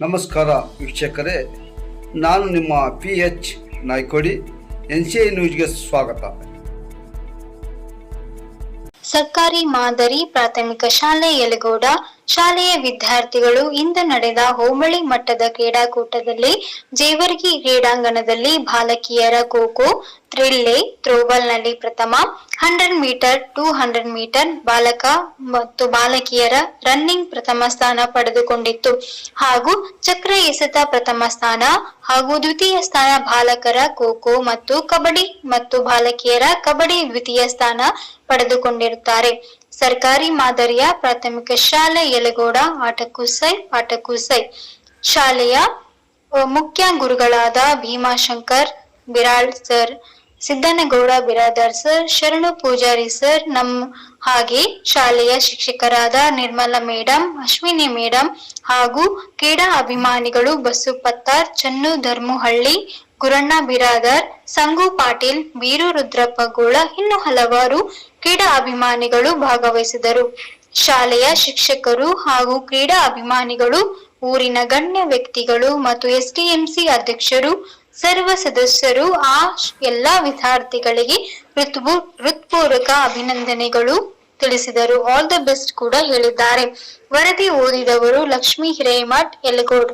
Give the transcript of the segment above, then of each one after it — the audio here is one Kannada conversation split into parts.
ನಮಸ್ಕಾರ ವೀಕ್ಷಕರೇ, ನಾನು ನಿಮ್ಮ P H Naikodi N C I ನ್ಯೂಸ್ಗೆ ಸ್ವಾಗತ. ಸರ್ಕಾರಿ ಮಾದರಿ ಪ್ರಾಥಮಿಕ ಶಾಲೆ ಯಲಗೋಡ ಶಾಲೆಯ ವಿದ್ಯಾರ್ಥಿಗಳು ಇಂದು ನಡೆದ ಹೋಮಳಿ ಮಟ್ಟದ ಕ್ರೀಡಾಕೂಟದಲ್ಲಿ ಜೇವರ್ಗಿ ಕ್ರೀಡಾಂಗಣದಲ್ಲಿ ಬಾಲಕಿಯರ ಖೋಖೋ ತ್ರಿಲ್ಲೆ ಥ್ರೋಬಾಲ್ನಲ್ಲಿ ಪ್ರಥಮ, hundred metre, two hundred metre ಬಾಲಕ ಮತ್ತು ಬಾಲಕಿಯರ ರನ್ನಿಂಗ್ ಪ್ರಥಮ ಸ್ಥಾನ ಪಡೆದುಕೊಂಡಿತ್ತು. ಹಾಗೂ ಚಕ್ರ ಎಸೆತ ಪ್ರಥಮ ಸ್ಥಾನ ಹಾಗೂ ದ್ವಿತೀಯ ಸ್ಥಾನ ಬಾಲಕರ ಖೋಖೋ ಮತ್ತು ಕಬಡ್ಡಿ ಮತ್ತು ಬಾಲಕಿಯರ ಕಬಡ್ಡಿ ದ್ವಿತೀಯ ಸ್ಥಾನ ಪಡೆದುಕೊಂಡಿರುತ್ತಾರೆ. ಸರ್ಕಾರಿ ಮಾದರಿಯ ಪ್ರಾಥಮಿಕ ಶಾಲೆ ಯಲಗೋಡ, ಆಟಕುಸೈ ಪಾಟಕುಸೈ ಶಾಲೆಯ ಮುಖ್ಯ ಗುರುಗಳಾದ Bhimashankar, Biral sir, Siddanagouda, Biradar sir, Sharanu Pujari sir ನಮ್ಮ ಹಾಗೆ ಶಾಲೆಯ ಶಿಕ್ಷಕರಾದ ನಿರ್ಮಲಾ ಮೇಡಂ, ಅಶ್ವಿನಿ ಮೇಡಂ ಹಾಗೂ ಕ್ರೀಡಾ ಅಭಿಮಾನಿಗಳು ಬಸು ಪತ್ತಾರ್, ಚನ್ನು ಧರ್ಮುಹಳ್ಳಿ, ಗುರಣ್ಣ ಬಿರಾದರ್, ಸಂಗು ಪಾಟೀಲ್, ಬೀರು ರುದ್ರಪ್ಪ ಗೋಳ ಇನ್ನು ಹಲವಾರು ಕ್ರೀಡಾ ಅಭಿಮಾನಿಗಳು ಭಾಗವಹಿಸಿದರು. ಶಾಲೆಯ ಶಿಕ್ಷಕರು ಹಾಗೂ ಕ್ರೀಡಾ ಅಭಿಮಾನಿಗಳು, ಊರಿನ ಗಣ್ಯ ವ್ಯಕ್ತಿಗಳು ಮತ್ತು ಎಸ್ಡಿಎಂಸಿ ಅಧ್ಯಕ್ಷರು, ಸರ್ವ ಸದಸ್ಯರು, ಆ ಎಲ್ಲಾ ವಿದ್ಯಾರ್ಥಿಗಳಿಗೆ ಹೃತ್ಪೂ, ಹೃತ್ಪೂರ್ವಕ ಅಭಿನಂದನೆಗಳು ತಿಳಿಸಿದರು. ಆಲ್ ದ ಬೆಸ್ಟ್ ಕೂಡ ಹೇಳಿದ್ದಾರೆ. ವರದಿ ಓದಿದವರು ಲಕ್ಷ್ಮೀ ಹಿರೇಮಠ್, ಯಲಗೋಡ್.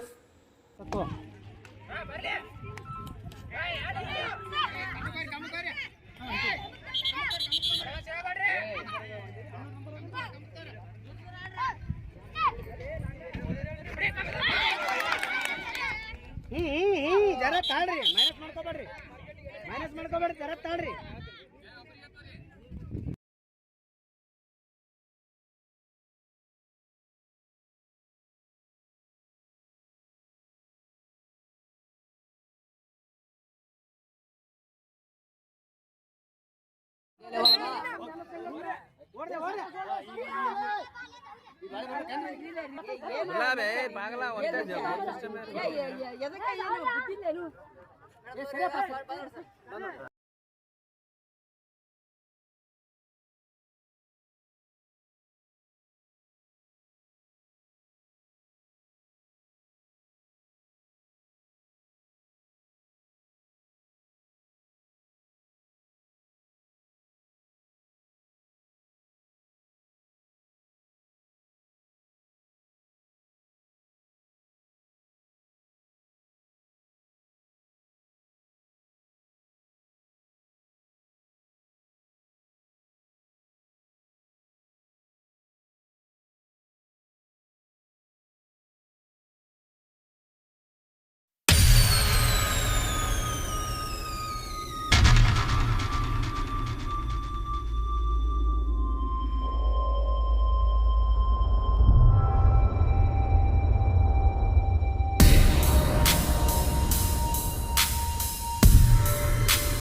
ಜರ ತಾಳ್ರಿ. ಮೈನಸ್ ಮಾಡ್ಕೋಬೇಡ್ರಿ. ಮೈನಸ್ ಮಾಡ್ಕೋಬೇಡ್ರಿ ಜರ ತಾಳ್ರಿ. ಬಾಗಲ